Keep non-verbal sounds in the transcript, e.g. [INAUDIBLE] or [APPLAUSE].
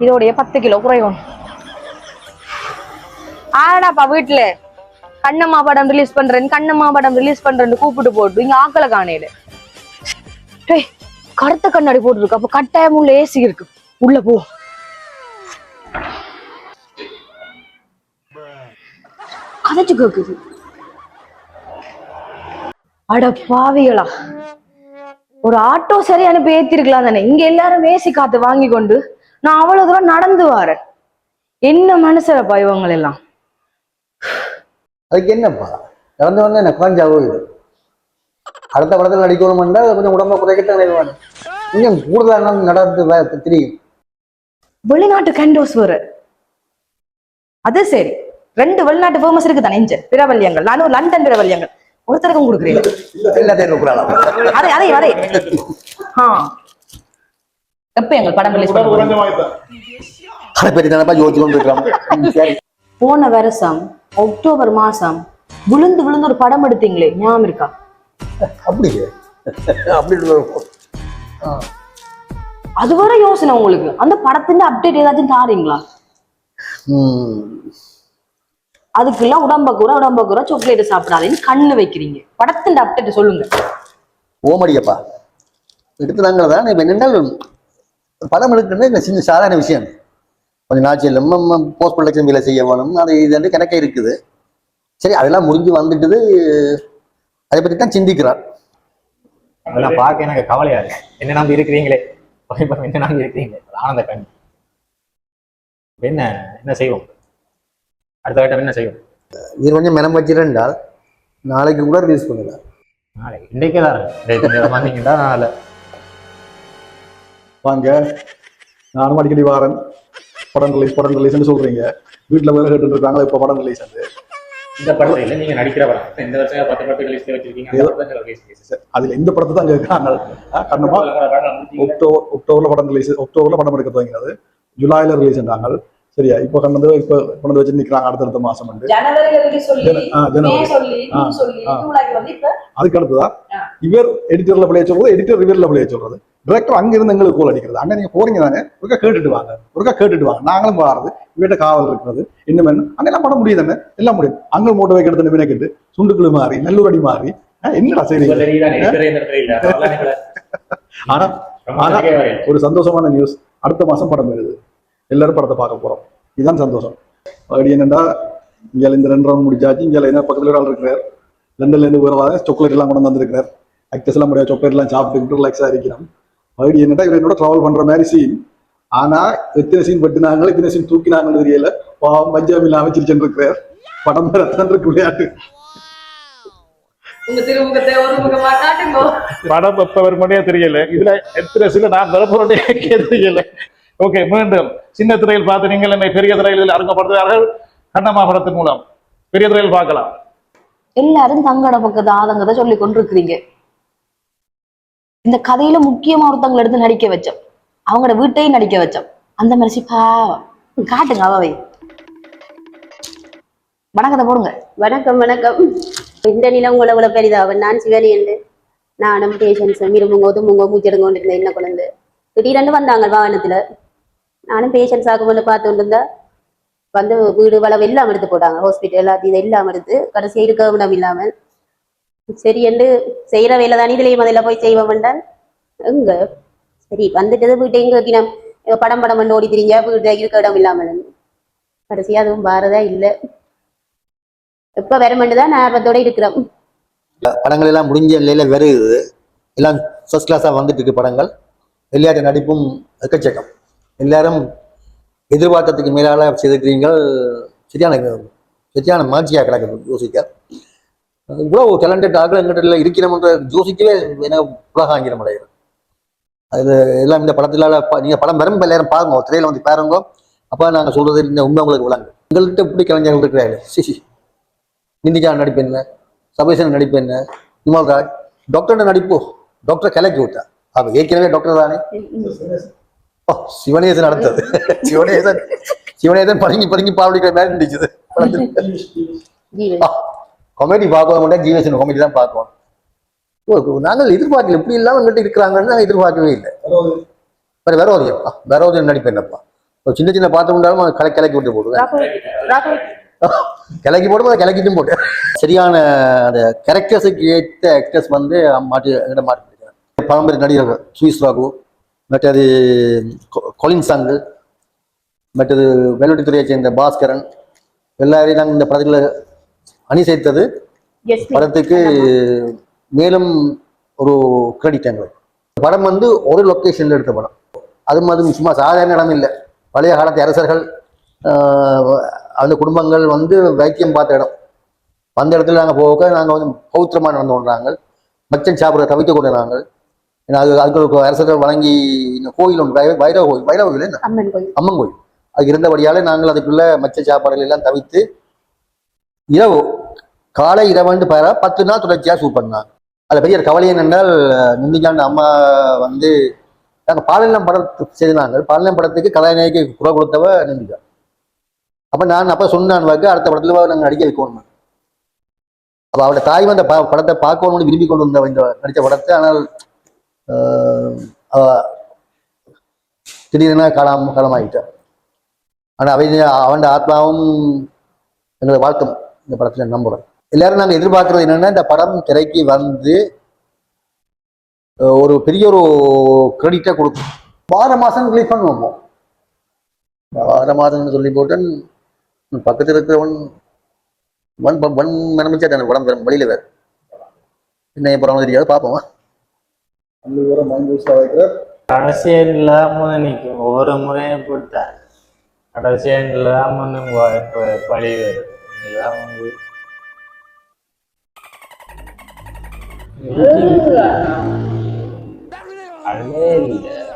இதோடைய பத்து கிலோ குறையும். ஆடாப்பா வீட்டுல. கண்ணம்மா படம் ரிலீஸ் பண்றேன் கண்ணம்மா படம் ரிலீஸ் பண்றேன்னு கூப்பிட்டு போட்டு இங்க ஆக்கல காணையில கருத்த கண்ணாடி போட்டுருக்கு. அப்ப கட்டாயம் உள்ள ஏசி இருக்கு. உள்ள போ. கதைச்சு கேக்குது. அட பாவிகளா. ஒரு ஆட்டோ சரி அனுப்பி ஏத்திருக்கலாம் தானே? இங்க எல்லாரும் ஏசி காத்து வாங்கி கொண்டு நான் அவ்வளவு தூரம் நடந்து வரேன். என்ன மனுஷரப்பா இவங்க எல்லாம் அதுக்கு என்னப்பா? நடந்து வந்து எனக்கு குறைஞ்சா போகுது? அடுத்த படத்தில் நடிக்கணும்னா கொஞ்சம் உடம்ப குறைக்கத்தான் வேணும் கொஞ்சம் கூடுதலாக நடந்து தெரியும். வெளிநாட்டு கேண்டோஸ் வர அது சரி. ரெண்டு வெளிநாட்டு ஃபேமஸ் இருக்கு தானே இங்க பிரபல்யங்கள். நானும் லண்டன் பிரபல்யங்கள். ஒருத்தருக்கும் கொடுக்குறீங்க. எல்லாத்தையும் அதே அதே அதே ஆ. எப்ப எங்கள் படம் ரிலீஸ் பண்ணுவோம் போன வருஷம் அக்டோபர் மாசம் விழுந்து விழுந்து ஒரு படம் எடுத்தீங்களே ஞாபகம் இருக்கா? அப்படி அப்படி இருக்கும். ஆ. அது வர யோசனை உங்களுக்கு. அந்த படத்தின் அப்டேட் ஏதாச்சும் தாரீங்களா. அதுக்கெல்லாம் உடம்ப கூற உடம்ப கூற சாக்லேட் சாப்பிடாதேன்னு கண்ணு வைக்கிறீங்க. படத்தின் அப்டேட் சொல்லுங்க. ஓமடியப்பா எடுத்துனாங்கள தான் இப்போ என்னென்னால் படம் எடுக்கிறது இந்த சின்ன சாதாரண விஷயம். கொஞ்சம் நாச்சு இல்லாம போஸ்ட் ப்ரொடக்ஷன் வேலை செய்ய வேணும் அது இது வந்து கணக்கே இருக்குது. சரி அதெல்லாம் முடிஞ்சு வந்துட்டுது. அதை பற்றி தான் சிந்திக்கிறார். அதெல்லாம் பார்க்க எனக்கு கவலையா இருக்கு. என்ன நம்பி இருக்கிறீங்களே? என்ன நம்பி இருக்கிறீங்களே? ஆனந்த கண் என்ன என்ன செய்வோம்? அடுத்த கட்டம் என்ன செய்வோம் இது கொஞ்சம் மெனம் வச்சிருந்தால் நாளைக்கு கூட ரிலீஸ் பண்ணலாம் நாளைக்கு இன்றைக்கே தான் இன்றைக்கு வந்தீங்கன்னா நாளை. வாங்க. நானும் அடிக்கடி வாரேன். படம் ரிலீஸ் படம் ரிலீஸ்னு சொல்றீங்க. வீட்டுல வேலை கேட்டு இருக்காங்க இப்ப படம் ரிலீஸ் அது. இந்த படத்துல இல்ல நீங்க நடிக்கிற படம். இந்த வருஷம் பத்து படத்துக்கு ரிலீஸ் வச்சிருக்கீங்க. அதுல இந்த படத்தை தான் கேட்கறாங்க கண்ணமா அக்டோபர் அக்டோபர்ல படம் ரிலீஸ் அக்டோபர்ல படம் எடுக்க துவங்கினது ஜூலைல ரிலீஸ் பண்ணாங்க சரியா? இப்போ கண்டது இப்போ கொண்டு வச்சு நிக்கிறாங்க அடுத்தடுத்த மாசம் வந்து. வந்து அதுக்கு அடுத்ததா. இவர் எடிட்டர்ல பிள்ளைய சொல்றது எடிட்டர் ரிவியர்ல பிள்ளைய சொல்றது. டிரெக்டர் அங்க இருந்து எங்களுக்கு கோல் அடிக்கிறது. அங்க நீங்க போறீங்க தானே? ஒருக்கா கேட்டுட்டு வாங்க. ஒருக்கா கேட்டுட்டு வாங்க. நாங்களும் வாரது இவர்கிட்ட காவல் இருக்கிறது இன்னும் என்ன? அங்க எல்லாம் பண்ண முடியும் தானே? எல்லாம் முடியும். அங்க மூட்டை வைக்கிறது வினை கேட்டு சுண்டுக்குழு மாறி நல்லூர் அடி மாறி என்னடா செய்றீங்க? [LAUGHS] ஆனா ஆனா ஒரு சந்தோஷமான நியூஸ் அடுத்த மாசம் படம் வருது. எல்லாரும் படத்தை பார்க்க போறோம். இதுதான் சந்தோஷம். அப்படி என்னன்னா இங்க இந்த ரெண்டு ரவுண்ட் முடிச்சாச்சு இங்க என்ன பக்கத்துல ஒரு ஆள் இருக்கிறார். லண்டன்ல இருந்து வருவாங்க சாக்லேட் எல்லாம் கொண்டு வந்திருக்கிறார். ஆக்டர்ஸ் எல்லாம் முடியாது சாக்லேட் எல்லாம் சாப்பிட்டு ரிலாக்ஸா இருக்கிறோம். அப்படி என்னன்னா இவர் என்னோட டிராவல் பண்ற மாதிரி சீன் ஆனா எத்தனை சீன் பட்டுனாங்க எத்தனை சீன் தூக்கினாங்கன்னு தெரியல. பாவம் பஞ்சாப் இல்லாம சிரிச்சுட்டு இருக்கிறார். படம் ரத்தம் இருக்கு விளையாட்டு. படம் எப்ப வருமானே தெரியல. இதுல எத்தனை சில நான் வரப்போறதே [LAUGHS] தெரியல. ஓகே மீண்டும் சின்ன திரையில் பார்த்து நீங்கள் என்னை பெரிய திரையில் அறிமுகப்படுத்துகிறார்கள். கண்ணம்மா படத்தின் மூலம் பெரிய திரையில் பார்க்கலாம். எல்லாரும் தங்கட பக்கத்து ஆதங்கத்தை சொல்லி கொண்டிருக்கிறீங்க. இந்த கதையில முக்கியமா ஒருத்தவங்களை எடுத்து நடிக்க வச்சோம். அவங்களோட வீட்டையும் நடிக்க வச்சோம். அந்த மாதிரி பாவம் காட்டுங்க அவை வணக்கத்தை போடுங்க. வணக்கம் வணக்கம். இந்த நிலம் உங்களை இவ்வளவு பெரிதாகும். நான் சிவனி என்று. நானும் பேஷன்ஸும் இருமுங்க ஒதுமுங்க மூச்செடுங்க கொண்டிருந்தேன் என்ன குழந்தை. திடீரென்று வந்தாங்க வாகனத்துல. நானும் பேஷன்ஸ் ஆகும் கொண்டு பார்த்து கொண்டிருந்தா வந்து வீடு வளவு எல்லாம் எடுத்து போட்டாங்க. ஹாஸ்பிட்டல் அது இது எல்லாம் எடுத்து கடைசி இருக்க இடம் இல்லாமல் சரி என்று செய்யற வேலை தானே. இதுலயும் அதில் போய் செய்வோம் என்றால் எங்க? சரி வந்துட்டது வீட்டை எங்க வைக்கணும்? படம் படம் பண்ணி ஓடி திரிஞ்சா வீடு இருக்க இடம் இல்லாமல். கடைசியா அதுவும் பாரதா இல்லை. எப்போ வரமெண்டு தான் ஆர்வத்தோட இருக்கிறோம். படங்கள் எல்லாம் முடிஞ்ச நிலையில வருது. எல்லாம் ஃபர்ஸ்ட் கிளாஸாக வந்துட்டு இருக்கு படங்கள். விளையாட்டு நடிப்பும் எக்கச்சக்கம். எல்லாரும் எதிர்பார்த்ததுக்கு மேலால செய்திருக்கிறீர்கள். சரியான சரியான மகிழ்ச்சியாக கிடக்குது யோசிக்க. இவ்வளோ டேலண்டட் ஆகல எங்கிட்ட இருக்கிறோம்ன்ற யோசிக்கவே எனக்கு உலகாங்கிரம் அடையிறது அது எல்லாம் இந்த படத்திலால நீங்கள் நீங்க படம் வரும் எல்லாரும் பாருங்க திரையில வந்து பாருங்க. அப்போ நாங்கள் சொல்றது இந்த உண்மை உங்களுக்கு விளங்கு உங்கள்கிட்ட இப்படி கலைஞர்கள் இருக்கிறார்கள். சிசி நிந்திஜா நடிப்பு என்ன? சபேசன் நடிப்பு என்ன? நிமல்ராஜ் டாக்டர் நடிப்பு. டாக்டர் கலக்கி விட்டா அப்போ ஏற்கனவே டாக்டர் தானே? சிவனேசன் அடுத்தது சிவனேசன் சிவனேசன் பதுங்கி பதுங்கி பாவடிக்கிற மாதிரி இருந்துச்சு. ஜீவன் காமெடி பார்க்க மாட்டேன் ஜீவசன் காமெடி தான் பார்க்கணும். நாங்கள் எதிர்பார்க்கல இப்படி இல்லாம எங்கிட்ட இருக்கிறாங்கன்னு நாங்கள் எதிர்பார்க்கவே இல்லை. வேற வேரோதியப்பா வேரோதியம் நடிப்பு என்னப்பா? ஒரு சின்ன சின்ன பாத்திரம் இருந்தாலும் கலை கிளக்கி விட்டு போடுவேன். கிளக்கி போடும் அதை கிளக்கிட்டும் போட்டு. சரியான அந்த கேரக்டர்ஸுக்கு ஏற்ற ஆக்டர்ஸ் வந்து மாட்டி எங்கிட்ட மாட்டி பிடிக்கிறாங்க பழம்பெரிய நடிகர்கள் சுயிஸ் ராகு மற்றது கொலின் சங்கு மற்றது வெள்ளட்டுத்துறையை சேர்ந்த பாஸ்கரன் எல்லாரையும் நாங்கள் இந்த படத்தில் அணி சேர்த்தது படத்துக்கு மேலும் ஒரு கிரெடிட் எங்களுக்கு. படம் வந்து ஒரு லொக்கேஷன்ல எடுத்த படம். அது மாதிரி சும்மா சாதாரண இடம் இல்லை. பழைய காலத்து அரசர்கள் அந்த குடும்பங்கள் வந்து வைத்தியம் பார்த்த இடம். அந்த இடத்துல நாங்கள் போக நாங்கள் வந்து பௌத்திரமாக நடந்து கொண்டாங்க. மச்சன் சாப்பிட தவித்து கொண்டு நாங்கள் அது அதுக்கு அரசர்கள் வழங்கி இந்த கோயில் ஒன்று வை- வைரவ கோயில் வைரவ கோயில் என்ன? அம்மன் கோயில். அம்மன் கோயில். அது இருந்தபடியால நாங்கள் அதுக்குள்ள மச்ச சாப்பாடுகள் எல்லாம் தவிர்த்து இரவு காலை இரவண்டு பாரா பத்து நாள் தொடர்ச்சியாக ஷூட் பண்ணாங்க அதில் பெரிய கவலை என்னென்றால் நிந்திஜாண்ட அம்மா வந்து நாங்கள் பாலநிலம் படம் செய்தாங்க. பாலநிலம் படத்துக்கு கதாநாயகி குரல் கொடுத்தவ நிந்திஜா அப்போ நான் அப்போ சொன்னான் வாக்கு அடுத்த படத்தில் நாங்கள் நடிக்க வைக்கணும் அப்போ அவரோட தாய் வந்த படத்தை பார்க்கணும்னு விரும்பி கொண்டு வந்த இந்த நடித்த படத்தை ஆனால் திடீரென காலம் காலமாகிட்டார் ஆனால் அவை அவன் ஆத்மாவும் எங்களை வாழ்த்தும் இந்த படத்தில் நம்புகிறேன் எல்லாரும் நாங்கள் எதிர்பார்க்கறது என்னென்னா இந்த படம் திரைக்கு வந்து ஒரு பெரிய ஒரு கிரெடிட்டை கொடுக்கும் வார மாதம் ரிலீஸ் பண்ணுவோம் வார மாதம்னு சொல்லி போட்டேன் பக்கத்தில் இருக்கிறவன் வன் வன் மனமிச்சா தானே படம் வேறு என்ன படம் தெரியாது பார்ப்போமா அந்த விவரம் மஞ்சூஸா வைக்கிற கடைசியா இல்லாம நிற்கும் ஒரு முறையும் போட்டா கடைசியா இல்லாம பழி வரும் இல்லாம போய் அழகே இல்லை.